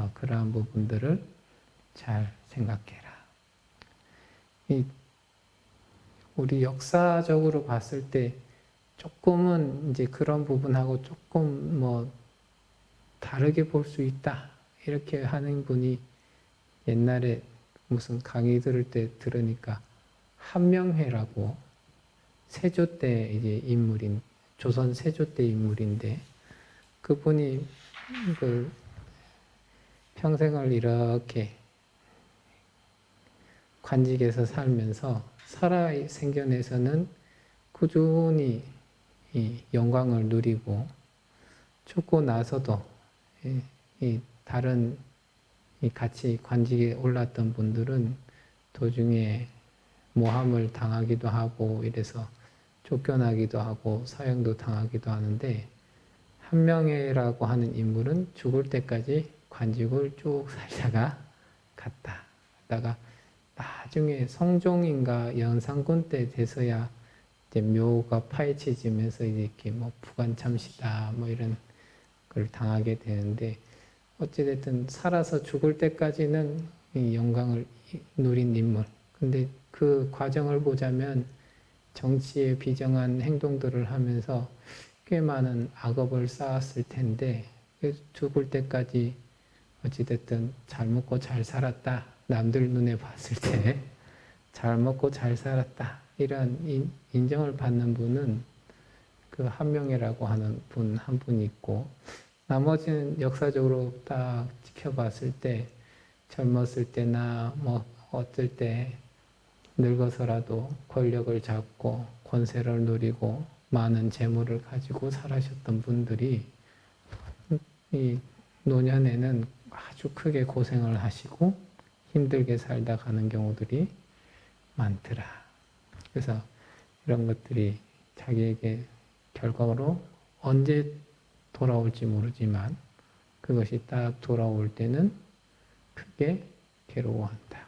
그래서 그러한 부분들을 잘 생각해라. 이 우리 역사적으로 봤을 때 조금은 이제 그런 부분하고 조금 뭐 다르게 볼 수 있다. 이렇게 하는 분이 옛날에 무슨 강의 들을 때 들으니까 한명회라고 세조 때 이제 인물인 조선 세조 때 인물인데 그분이 그 평생을 이렇게 관직에서 살면서 살아 생전에서는 꾸준히 이 영광을 누리고 죽고 나서도 다른 이 같이 관직에 올랐던 분들은 도중에 모함을 당하기도 하고 이래서 쫓겨나기도 하고 사형도 당하기도 하는데 한명회라고 하는 인물은 죽을 때까지 관직을 쭉 살다가 갔다. 다가 나중에 성종인가 연산군 때 돼서야 이제 묘가 파헤쳐지면서 이제 이렇게 뭐 부관 참시다 뭐 이런 걸 당하게 되는데 어찌됐든 살아서 죽을 때까지는 이 영광을 누린 인물. 근데 그 과정을 보자면 정치에 비정한 행동들을 하면서 꽤 많은 악업을 쌓았을 텐데 죽을 때까지 어찌됐든 잘 먹고 잘 살았다. 남들 눈에 봤을 때 잘 먹고 잘 살았다. 이런 인정을 받는 분은 그 한 명이라고 하는 분 한분 있고 나머지는 역사적으로 딱 지켜봤을 때 젊었을 때나 뭐 어떨 때 늙어서라도 권력을 잡고 권세를 누리고 많은 재물을 가지고 살아셨던 분들이 이 노년에는 아주 크게 고생을 하시고 힘들게 살다 가는 경우들이 많더라. 그래서 이런 것들이 자기에게 결과로 언제 돌아올지 모르지만 그것이 딱 돌아올 때는 크게 괴로워한다.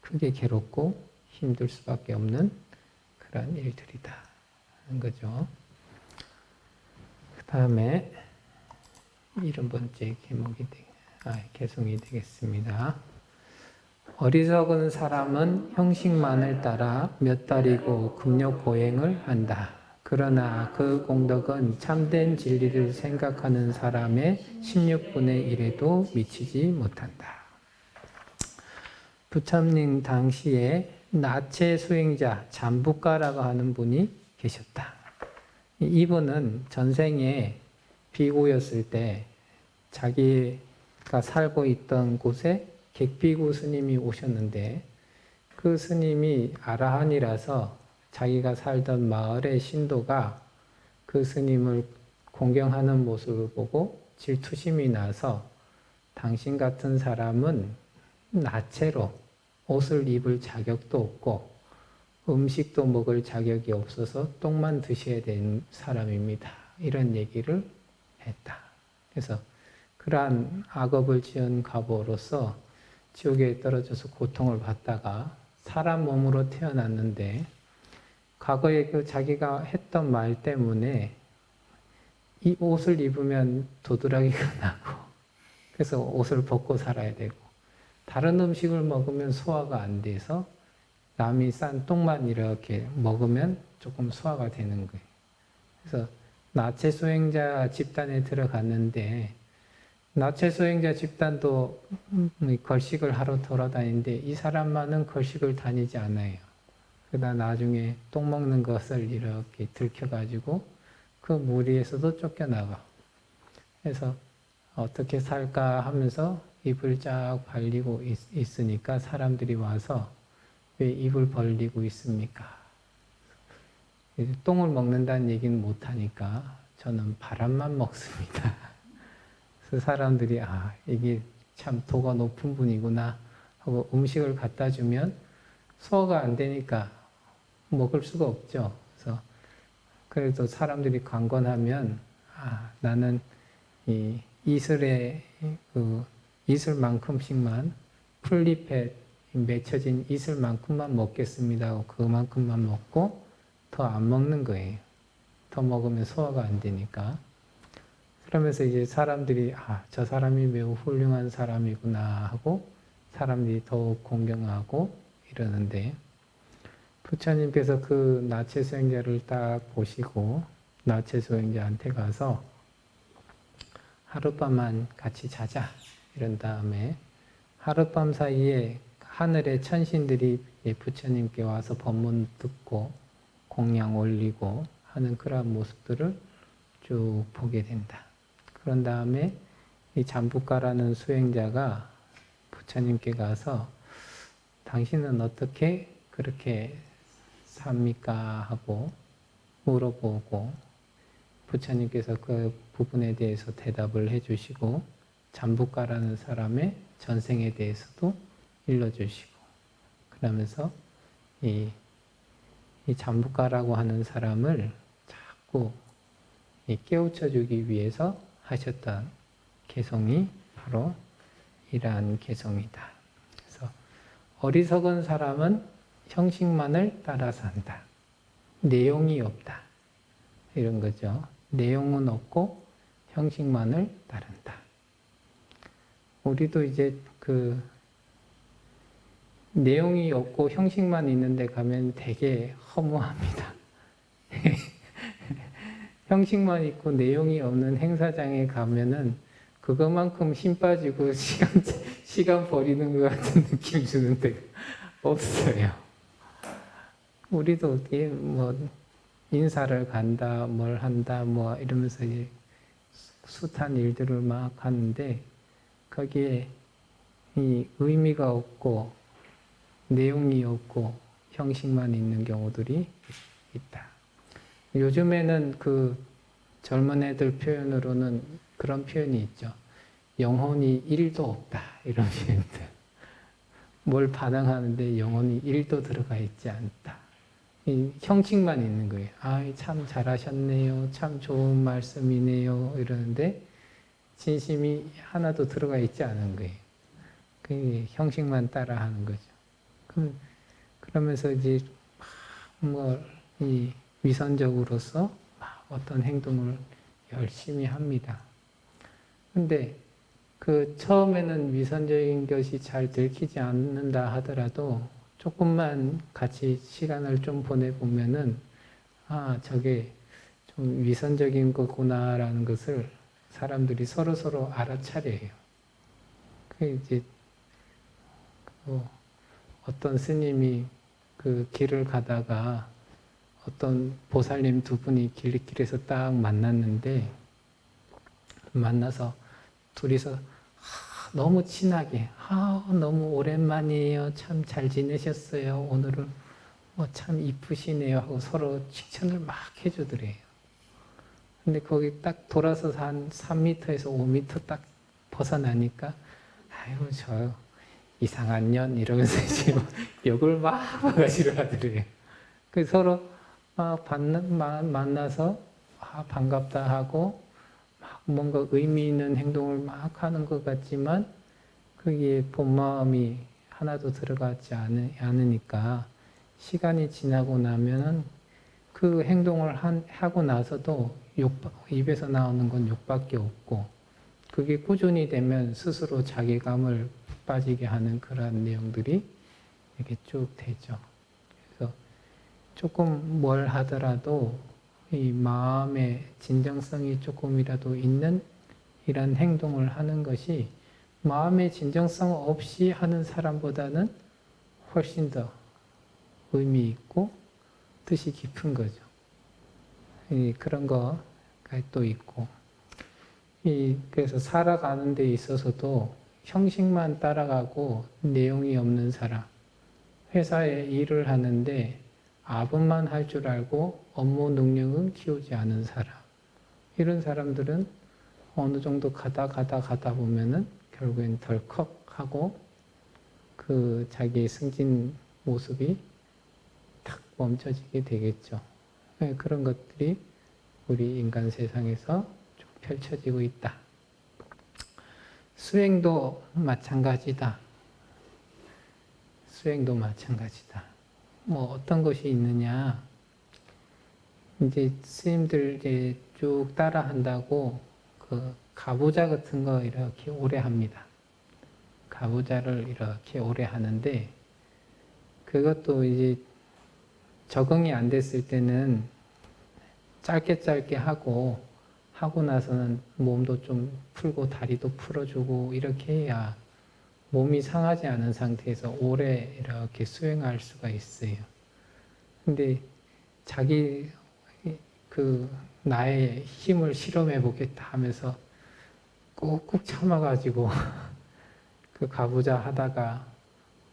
크게 괴롭고 힘들 수밖에 없는 그런 일들이다. 하는 거죠. 그 다음에 이런 번째 개목이 되, 아, 개송이 되겠습니다. 어리석은 사람은 형식만을 따라 몇 달이고 금욕 보행을 한다. 그러나 그 공덕은 참된 진리를 생각하는 사람의 16분의 1에도 미치지 못한다. 부참님 당시에 나체 수행자 잠부가라고 하는 분이 계셨다. 이분은 전생에 비구였을 때 자기가 살고 있던 곳에 객비구 스님이 오셨는데 그 스님이 아라한이라서 자기가 살던 마을의 신도가 그 스님을 공경하는 모습을 보고 질투심이 나서 당신 같은 사람은 나체로 옷을 입을 자격도 없고 음식도 먹을 자격이 없어서 똥만 드셔야 되는 사람입니다. 이런 얘기를 했다. 그래서 그러한 악업을 지은 과보로서 지옥에 떨어져서 고통을 받다가 사람 몸으로 태어났는데 과거에 그 자기가 했던 말 때문에 이 옷을 입으면 도드라기가 나고 그래서 옷을 벗고 살아야 되고 다른 음식을 먹으면 소화가 안 돼서 남이 싼 똥만 이렇게 먹으면 조금 소화가 되는 거예요. 그래서 나체 수행자 집단에 들어갔는데 나체 수행자 집단도 걸식을 하러 돌아다니는데 이 사람만은 걸식을 다니지 않아요. 그러다 나중에 똥 먹는 것을 이렇게 들켜가지고 그 무리에서도 쫓겨나가. 그래서 어떻게 살까 하면서 입을 쫙 벌리고 있, 으니까 사람들이 와서 왜 입을 벌리고 있습니까? 똥을 먹는다는 얘기는 못하니까 저는 바람만 먹습니다. 그래서 사람들이 아 이게 참 도가 높은 분이구나 하고 음식을 갖다 주면 소화가 안 되니까 먹을 수가 없죠. 그래서 그래도 사람들이 관건하면 아 나는 이 이슬의 그 이슬만큼씩만 풀잎에 맺혀진 이슬만큼만 먹겠습니다 그만큼만 먹고 더 안 먹는 거예요. 더 먹으면 소화가 안 되니까. 그러면서 이제 사람들이 아, 저 사람이 매우 훌륭한 사람이구나 하고 사람들이 더욱 공경하고 이러는데 부처님께서 그 나체 수행자를 딱 보시고 나체 수행자한테 가서 하룻밤만 같이 자자 이런 다음에 하룻밤 사이에 하늘의 천신들이 이 부처님께 와서 법문 듣고 공양 올리고 하는 그러한 모습들을 쭉 보게 된다. 그런 다음에 이 잠부가라는 수행자가 부처님께 가서 당신은 어떻게 그렇게 삽니까? 하고 물어보고 부처님께서 그 부분에 대해서 대답을 해주시고 잠부가라는 사람의 전생에 대해서도 일러주시고 그러면서 이, 이 잠부가라고 하는 사람을 자꾸 이 깨우쳐 주기 위해서 하셨던 개성이 바로 이러한 개성이다. 그래서 어리석은 사람은 형식만을 따라 산다. 내용이 없다. 이런 거죠. 내용은 없고 형식만을 따른다. 우리도 이제 그 내용이 없고 형식만 있는데 가면 되게 허무합니다. 형식만 있고 내용이 없는 행사장에 가면은 그것만큼 힘 빠지고 시간 시간 버리는 것 같은 느낌 주는데 없어요. 우리도 어떻게 뭐 인사를 간다, 뭘 한다, 뭐 이러면서 숱한 일들을 막 하는데 거기에 이 의미가 없고 내용이 없고 형식만 있는 경우들이 있다. 요즘에는 그 젊은 애들 표현으로는 그런 표현이 있죠. 영혼이 1도 없다. 이런 표현들. 뭘 반응하는데 영혼이 1도 들어가 있지 않다. 이 형식만 있는 거예요. 아, 참 잘하셨네요. 참 좋은 말씀이네요. 이러는데 진심이 하나도 들어가 있지 않은 거예요. 그 형식만 따라 하는 거죠. 그럼 그러면서 이제 뭐이 위선적으로서 어떤 행동을 열심히 합니다. 근데 그 처음에는 위선적인 것이 잘 들키지 않는다 하더라도 조금만 같이 시간을 좀 보내보면은 아, 저게 좀 위선적인 거구나라는 것을 사람들이 서로 서로 알아차려요. 그 이제 그 어떤 스님이 그 길을 가다가 어떤 보살님 두 분이 길길에서 딱 만났는데 만나서 둘이서 너무 친하게 아 너무 오랜만이에요. 참 잘 지내셨어요. 오늘은 뭐 참 이쁘시네요 하고 서로 칭찬을 막 해주더래요. 근데 거기 딱 돌아서 한 3m에서 5m 딱 벗어나니까 아유 저 이상한 년 이러면서 이제 욕을 막 바가지로 하더래요. 그 서로 막 만나서 아, 반갑다 하고 막 뭔가 의미 있는 행동을 막 하는 것 같지만 거기에 본 마음이 하나도 들어가지 않으, 않으니까 시간이 지나고 나면은 그 행동을 한, 하고 나서도 욕, 입에서 나오는 건 욕밖에 없고 그게 꾸준히 되면 스스로 자괴감을 빠지게 하는 그런 내용들이 이렇게 쭉 되죠. 그래서 조금 뭘 하더라도 이 마음의 진정성이 조금이라도 있는 이런 행동을 하는 것이 마음의 진정성 없이 하는 사람보다는 훨씬 더 의미 있고 뜻이 깊은 거죠. 그런 거가 또 있고. 그래서 살아가는 데 있어서도 형식만 따라가고 내용이 없는 사람, 회사에 일을 하는데 아분만 할 줄 알고 업무 능력은 키우지 않은 사람. 이런 사람들은 어느 정도 가다 가다 가다 보면은 결국엔 덜컥 하고 그 자기의 승진 모습이 탁 멈춰지게 되겠죠. 네, 그런 것들이 우리 인간 세상에서 좀 펼쳐지고 있다. 수행도 마찬가지다. 수행도 마찬가지다. 뭐 어떤 것이 있느냐? 이제 스님들 이제 쭉 따라 한다고 그그 가부좌 같은 거 이렇게 오래 합니다. 가부좌를 이렇게 오래 하는데 그것도 이제 적응이 안 됐을 때는 짧게 짧게 하고 하고 나서는 몸도 좀 풀고 다리도 풀어주고 이렇게 해야 몸이 상하지 않은 상태에서 오래 이렇게 수행할 수가 있어요. 근데 자기 그 나의 힘을 실험해 보겠다 하면서 꾹꾹 참아가지고 그 가부좌 하다가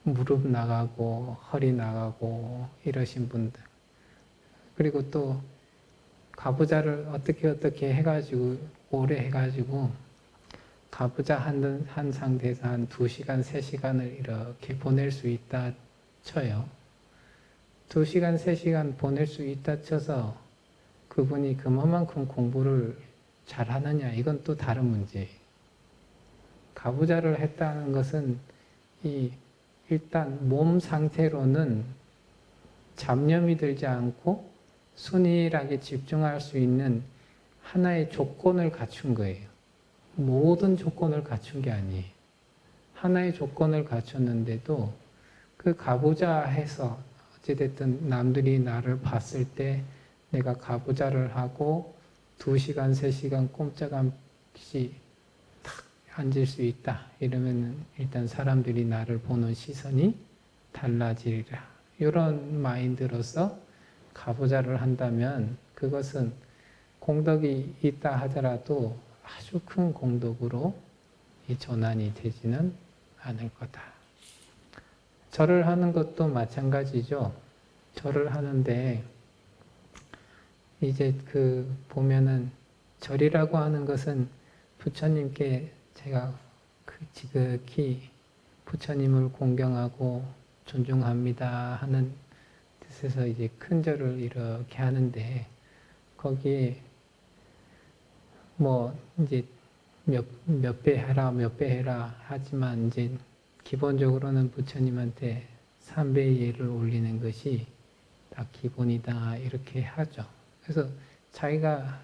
무릎 나가고 허리 나가고 이러신 분들 그리고 또 가부좌를 어떻게 어떻게 해가지고 오래 해가지고 가부좌 한, 한 상태에서 한 2시간, 3시간을 이렇게 보낼 수 있다 쳐요. 2시간, 3시간 보낼 수 있다 쳐서 그분이 그만큼 공부를 잘하느냐 이건 또 다른 문제예요. 가부좌를 했다는 것은 이 일단 몸 상태로는 잡념이 들지 않고 순일하게 집중할 수 있는 하나의 조건을 갖춘 거예요. 모든 조건을 갖춘 게 아니에요. 하나의 조건을 갖췄는데도 그 가부좌 해서 어찌됐든 남들이 나를 봤을 때 내가 가부좌를 하고 두 시간, 세 시간 꼼짝없이 탁 앉을 수 있다. 이러면 일단 사람들이 나를 보는 시선이 달라지리라. 이런 마인드로서 가부좌를 한다면 그것은 공덕이 있다 하더라도 아주 큰 공덕으로 이 전환이 되지는 않을 거다. 절을 하는 것도 마찬가지죠. 절을 하는데 이제 그 보면은 절이라고 하는 것은 부처님께 제가 그 지극히 부처님을 공경하고 존중합니다 하는 뜻에서 이제 큰 절을 이렇게 하는데 거기에 뭐 이제 몇 몇 배 해라 몇 배 해라 하지만 이제 기본적으로는 부처님한테 삼배의 예를 올리는 것이 다 기본이다 이렇게 하죠. 그래서 자기가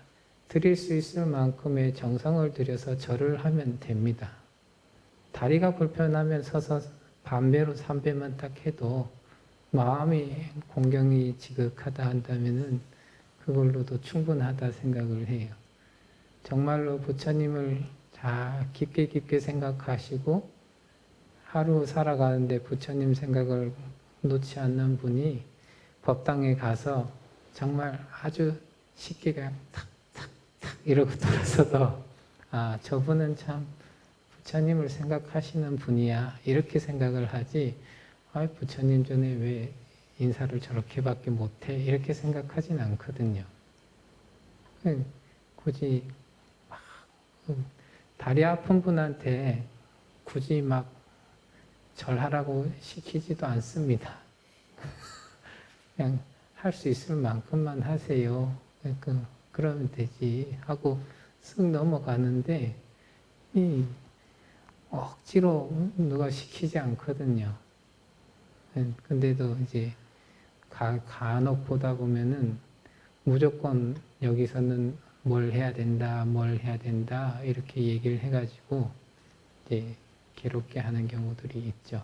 드릴 수 있을 만큼의 정성을 들여서 절을 하면 됩니다. 다리가 불편하면 서서 반배로 삼배만 딱 해도 마음이 공경이 지극하다 한다면은 그걸로도 충분하다 생각을 해요. 정말로 부처님을 자 깊게 깊게 생각하시고 하루 살아가는데 부처님 생각을 놓지 않는 분이 법당에 가서 정말 아주 쉽게 그냥 탁탁탁 이러고 돌아서도 아 저분은 참 부처님을 생각하시는 분이야 이렇게 생각을 하지 아 부처님 전에 왜 인사를 저렇게밖에 못해 이렇게 생각하진 않거든요. 굳이 막 다리 아픈 분한테 굳이 막 절하라고 시키지도 않습니다. 그냥 할 수 있을 만큼만 하세요. 그러니까 그러면 되지 하고 쓱 넘어가는데 이 억지로 누가 시키지 않거든요. 근데도 이제 가, 간혹 보다 보면은 무조건 여기서는 뭘 해야 된다, 뭘 해야 된다 이렇게 얘기를 해가지고 이제 괴롭게 하는 경우들이 있죠.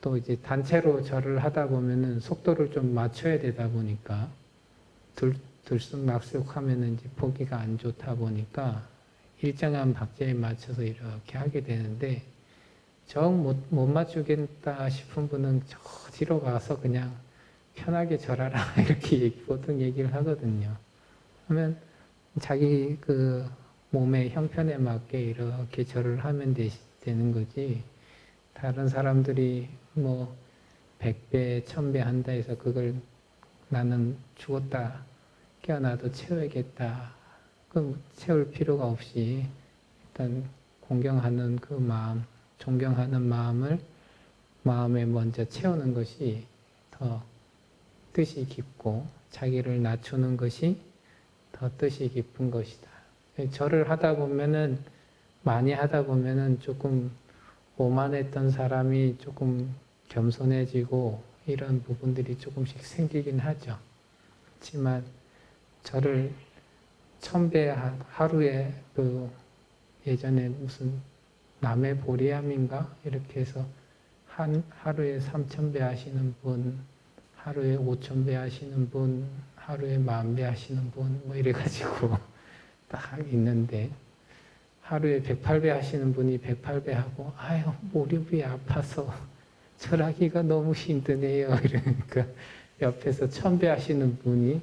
또 이제 단체로 절을 하다 보면은 속도를 좀 맞춰야 되다 보니까 들, 들쑥날쑥 하면은 이제 보기가 안 좋다 보니까 일정한 박자에 맞춰서 이렇게 하게 되는데 정못 못 맞추겠다 싶은 분은 저 뒤로 가서 그냥 편하게 절하라 이렇게 보통 얘기를 하거든요. 하면 자기 그 몸의 형편에 맞게 이렇게 절을 하면 되, 되는 거지. 다른 사람들이 뭐 100배, 1000배 한다 해서 그걸 나는 죽었다, 깨어나도 채워야겠다. 그 채울 필요가 없이 일단 공경하는 그 마음, 존경하는 마음을 마음에 먼저 채우는 것이 더 뜻이 깊고 자기를 낮추는 것이 더 뜻이 깊은 것이다. 절을 하다 보면은 많이 하다 보면은 조금 오만했던 사람이 조금 겸손해지고 이런 부분들이 조금씩 생기긴 하죠. 그렇지만 저를 천배 하- 하루에 그 예전에 무슨 남해 보리암인가? 이렇게 해서 한 하루에 삼천 배 하시는 분, 하루에 오천 배 하시는 분, 하루에 만 배 하시는 분, 뭐 이래가지고 딱 있는데 하루에 108배 하시는 분이 108배 하고 아유 무릎이 아파서 절하기가 너무 힘드네요. 이러니까 옆에서 1000배 하시는 분이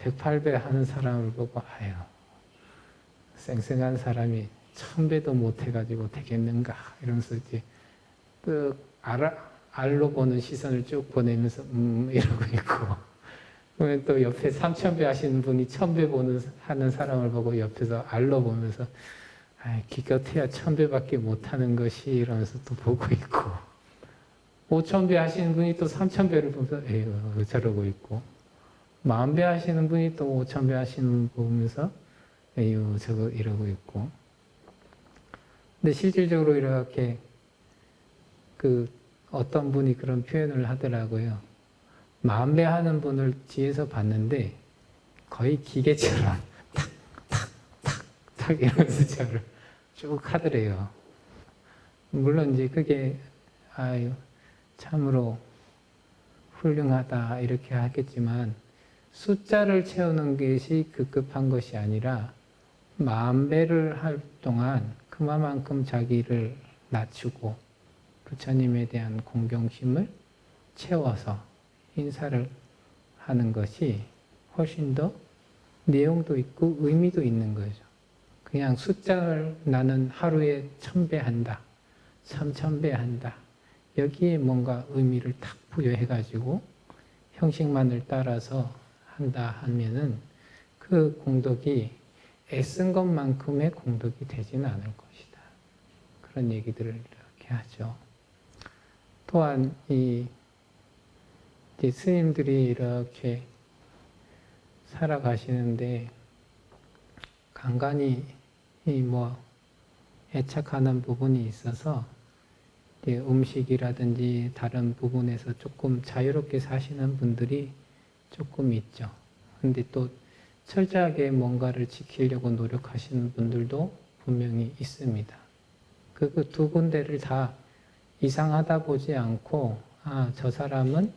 108배 하는 사람을 보고 아유 쌩쌩한 사람이 1000배도 못 해가지고 되겠는가 이러면서 이제 그 알아, 알로 보는 시선을 쭉 보내면서 음 이러고 있고. 그러면 또 옆에 3000배 하시는 분이 1000배 보는 하는 사람을 보고 옆에서 알로 보면서 아, 기껏해야 1000배밖에 못 하는 것이 이러면서 또 보고 있고. 5000배 하시는 분이 또 3000배를 보면서 에휴 저러고 있고. 만배 하시는 분이 또 5000배 하시는 분 보면서 에휴 저거 이러고 있고 근데 실질적으로 이렇게 그 어떤 분이 그런 표현을 하더라고요. 만배 하는 분을 뒤에서 봤는데 거의 기계처럼 탁 탁 탁 탁 이러면서 저를 쭉 하더래요. 물론 이제 그게 아유 참으로 훌륭하다 이렇게 하겠지만 숫자를 채우는 것이 급급한 것이 아니라 만 배를 할 동안 그만큼 자기를 낮추고 부처님에 대한 공경심을 채워서 인사를 하는 것이 훨씬 더 내용도 있고 의미도 있는 거죠. 그냥 숫자를 나는 하루에 천배 한다, 삼천 배 한다. 여기에 뭔가 의미를 탁 부여해가지고 형식만을 따라서 한다 하면은 그 공덕이 애쓴 것만큼의 공덕이 되지는 않을 것이다. 그런 얘기들을 이렇게 하죠. 또한 이 이제 스님들이 이렇게 살아가시는데 간간히 이뭐 애착하는 부분이 있어서 음식이라든지 다른 부분에서 조금 자유롭게 사시는 분들이 조금 있죠. 근데 또 철저하게 뭔가를 지키려고 노력하시는 분들도 분명히 있습니다. 그 두 군데를 다 이상하다 보지 않고 아, 저 사람은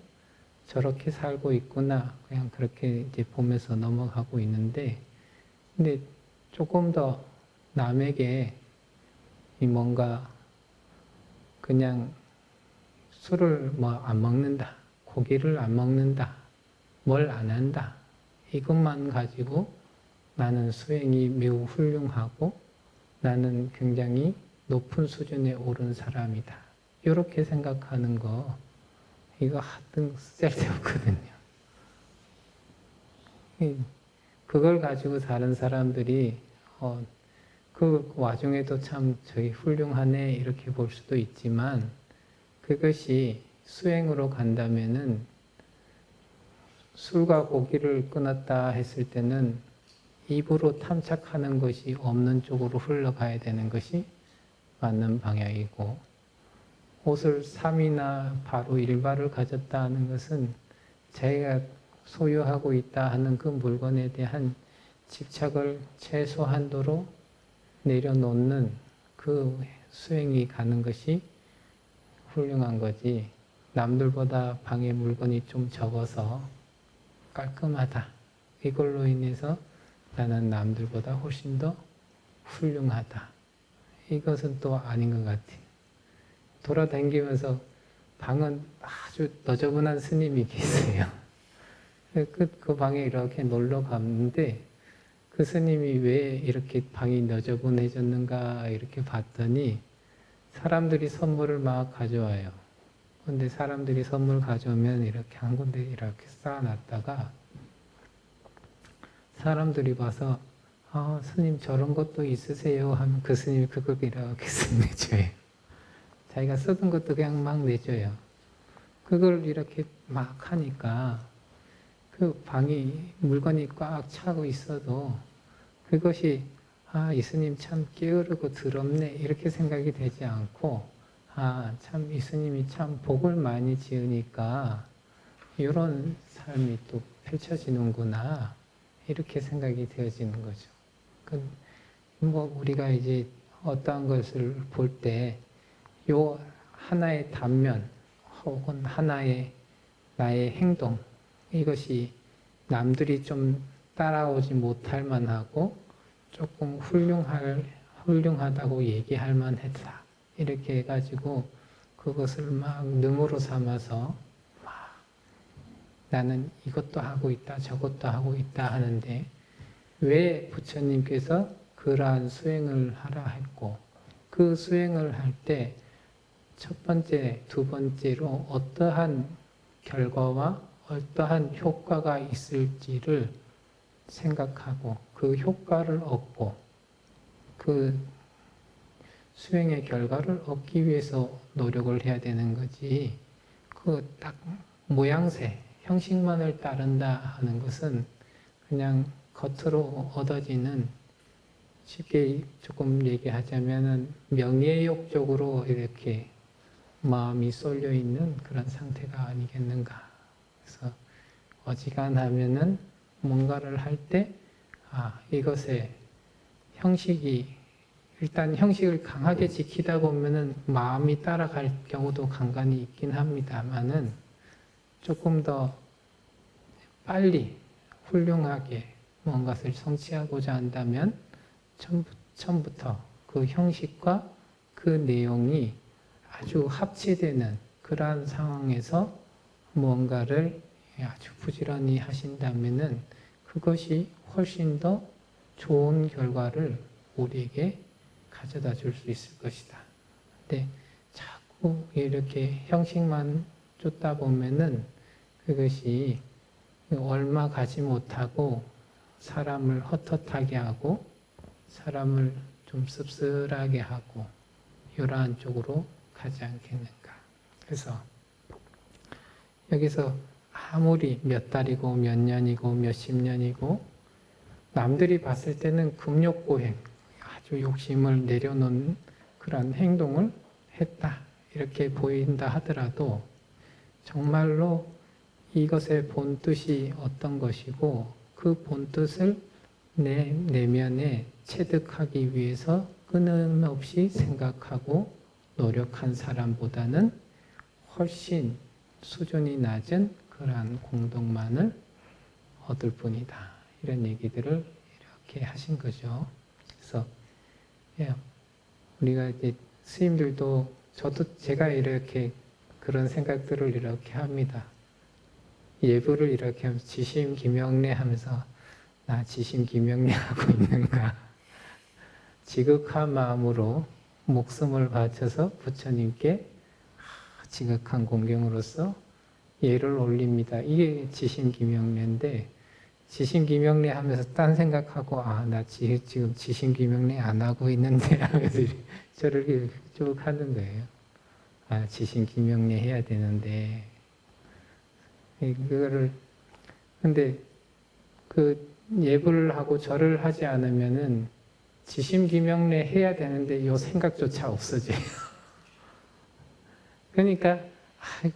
저렇게 살고 있구나. 그냥 그렇게 이제 보면서 넘어가고 있는데 근데 조금 더 남에게 이 뭔가 그냥 술을 뭐 안 먹는다. 고기를 안 먹는다. 뭘 안 한다. 이것만 가지고 나는 수행이 매우 훌륭하고 나는 굉장히 높은 수준에 오른 사람이다. 이렇게 생각하는 거 이거 하등 쓸데없거든요. 이- 그걸 가지고 사는 사람들이 어, 그 와중에도 참 저기 훌륭하네 이렇게 볼 수도 있지만 그것이 수행으로 간다면은 술과 고기를 끊었다 했을 때는 입으로 탐착하는 것이 없는 쪽으로 흘러가야 되는 것이 맞는 방향이고 옷을 3이나 바로 일발을 가졌다 하는 것은 자기가 소유하고 있다 하는 그 물건에 대한 집착을 최소한도로 내려놓는 그 수행이 가는 것이 훌륭한 거지. 남들보다 방에 물건이 좀 적어서 깔끔하다. 이걸로 인해서 나는 남들보다 훨씬 더 훌륭하다. 이것은 또 아닌 것 같아요 돌아다니면서 방은 아주 너저분한 스님이 계세요. 그, 그 방에 이렇게 놀러 갔는데 그 스님이 왜 이렇게 방이 너저분해졌는가 이렇게 봤더니 사람들이 선물을 막 가져와요. 근데 사람들이 선물 가져오면 이렇게 한 군데 이렇게 쌓아놨다가 사람들이 봐서 아, 스님 저런 것도 있으세요 하면 그 스님이 그걸 이렇게 쓱 내줘요. 자기가 쓰던 것도 그냥 막 내줘요. 그걸 이렇게 막 하니까 그 방이 물건이 꽉 차고 있어도 그것이 아, 이 스님 참 게으르고 더럽네 이렇게 생각이 되지 않고 아, 참 이 스님이 참 복을 많이 지으니까 이런 삶이 또 펼쳐지는구나 이렇게 생각이 되어지는 거죠. 그, 뭐 우리가 이제 어떠한 것을 볼 때 요 하나의 단면 혹은 하나의 나의 행동 이것이 남들이 좀 따라오지 못할 만하고 조금 훌륭할 훌륭하다고 얘기할 만했다 이렇게 해가지고 그것을 막 능으로 삼아서 막 나는 이것도 하고 있다 저것도 하고 있다 하는데 왜 부처님께서 그러한 수행을 하라 했고 그 수행을 할 때 첫 번째, 두 번째로 어떠한 결과와 어떠한 효과가 있을지를 생각하고 그 효과를 얻고 그 수행의 결과를 얻기 위해서 노력을 해야 되는 거지. 그 딱 모양새, 형식만을 따른다 하는 것은 그냥 겉으로 얻어지는 쉽게 조금 얘기하자면은 명예욕 쪽으로 이렇게 마음이 쏠려 있는 그런 상태가 아니겠는가. 그래서 어지간하면은 뭔가를 할 때, 아, 이것의 형식이, 일단 형식을 강하게 지키다 보면은 마음이 따라갈 경우도 간간히 있긴 합니다만은 조금 더 빨리 훌륭하게 뭔가를 성취하고자 한다면 처음, 처음부터 그 형식과 그 내용이 아주 합치되는 그러한 상황에서 무언가를 아주 부지런히 하신다면은 그것이 훨씬 더 좋은 결과를 우리에게 가져다 줄 수 있을 것이다. 근데 자꾸 이렇게 형식만 쫓다 보면은 그것이 얼마 가지 못하고 사람을 헛헛하게 하고 사람을 좀 씁쓸하게 하고 이러한 쪽으로 가지 않겠는가. 그래서 여기서 아무리 몇 달이고 몇 년이고 몇 십 년이고 남들이 봤을 때는 금욕고행 욕심을 내려놓는 그런 행동을 했다 이렇게 보인다 하더라도 정말로 이것의 본뜻이 어떤 것이고 그 본뜻을 내 내면에 체득하기 위해서 끊임없이 생각하고 노력한 사람보다는 훨씬 수준이 낮은 그러한 공덕만을 얻을 뿐이다. 이런 얘기들을 이렇게 하신 거죠. 그래서 예, 우리가 이제 스님들도 저도 제가 이렇게 그런 생각들을 이렇게 합니다. 예부를 이렇게 하면서 지심 김영래 하면서 나 지심 김영래 하고 있는가? 지극한 마음으로 목숨을 바쳐서 부처님께 지극한 공경으로서 예를 올립니다. 이게 지심기명례인데 지심기명례 하면서 딴 생각하고 아 나 지금 지심기명례 안 하고 있는데 하면서 저를 쭉 하는 거예요. 아 지심기명례 해야 되는데 그거를 근데 그 예불을 하고 절을 하지 않으면은 지심기명례 해야 되는데 요 생각조차 없어져요. 그러니까 아,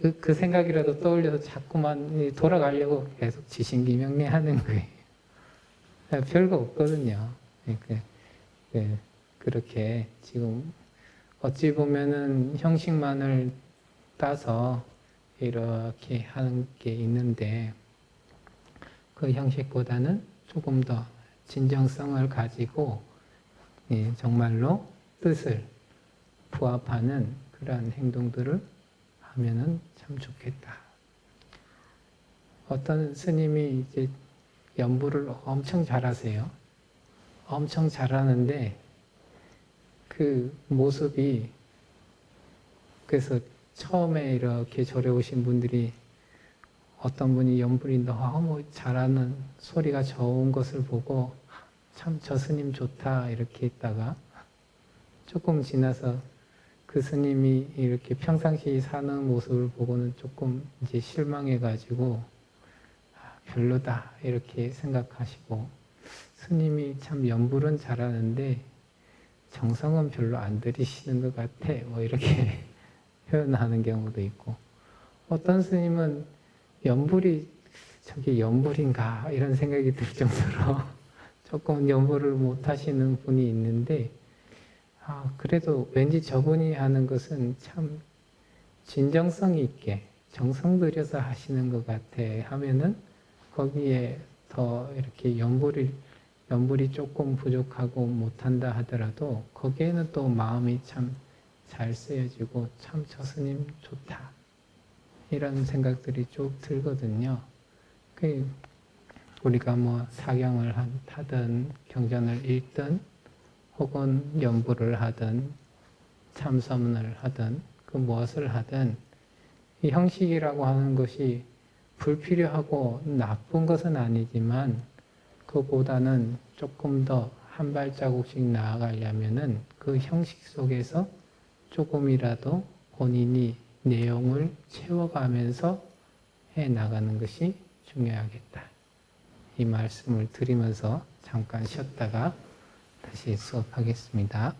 그, 그 생각이라도 떠올려서 자꾸만 돌아가려고 계속 지심기명례 하는 거예요. 아, 별거 없거든요. 그러니까, 네, 그렇게 지금 어찌 보면은 형식만을 따서 이렇게 하는 게 있는데 그 형식보다는 조금 더 진정성을 가지고 예, 정말로 뜻을 부합하는 그러한 행동들을 하면은 참 좋겠다. 어떤 스님이 이제 연부를 엄청 잘하세요. 엄청 잘하는데 그 모습이 그래서 처음에 이렇게 절에 오신 분들이 어떤 분이 연불이 너무 잘하는 소리가 좋은 것을 보고 참 저 스님 좋다 이렇게 했다가 조금 지나서 그 스님이 이렇게 평상시 사는 모습을 보고는 조금 이제 실망해가지고 아, 별로다 이렇게 생각하시고 스님이 참 연불은 잘하는데 정성은 별로 안 들이시는 것 같아 뭐 이렇게 표현하는 경우도 있고. 어떤 스님은 연불이 저게 연불인가 이런 생각이 들 정도로 조금 연구를 못 하시는 분이 있는데, 아, 그래도 왠지 저분이 하는 것은 참 진정성 있게 정성 들여서 하시는 것 같아 하면은 거기에 더 이렇게 연불이, 연불이 조금 부족하고 못한다 하더라도 거기에는 또 마음이 참 잘 쓰여지고 참 저 스님 좋다. 이런 생각들이 쭉 들거든요. 그 우리가 뭐 사경을 한- 하든 경전을 읽든 혹은 연부를 하든 참선을 하든 그 무엇을 하든 이 형식이라고 하는 것이 불필요하고 나쁜 것은 아니지만 그보다는 조금 더 한 발자국씩 나아가려면은 그 형식 속에서 조금이라도 본인이 내용을 채워가면서 해 나가는 것이 중요하겠다. 이 말씀을 드리면서 잠깐 쉬었다가 다시 수업하겠습니다.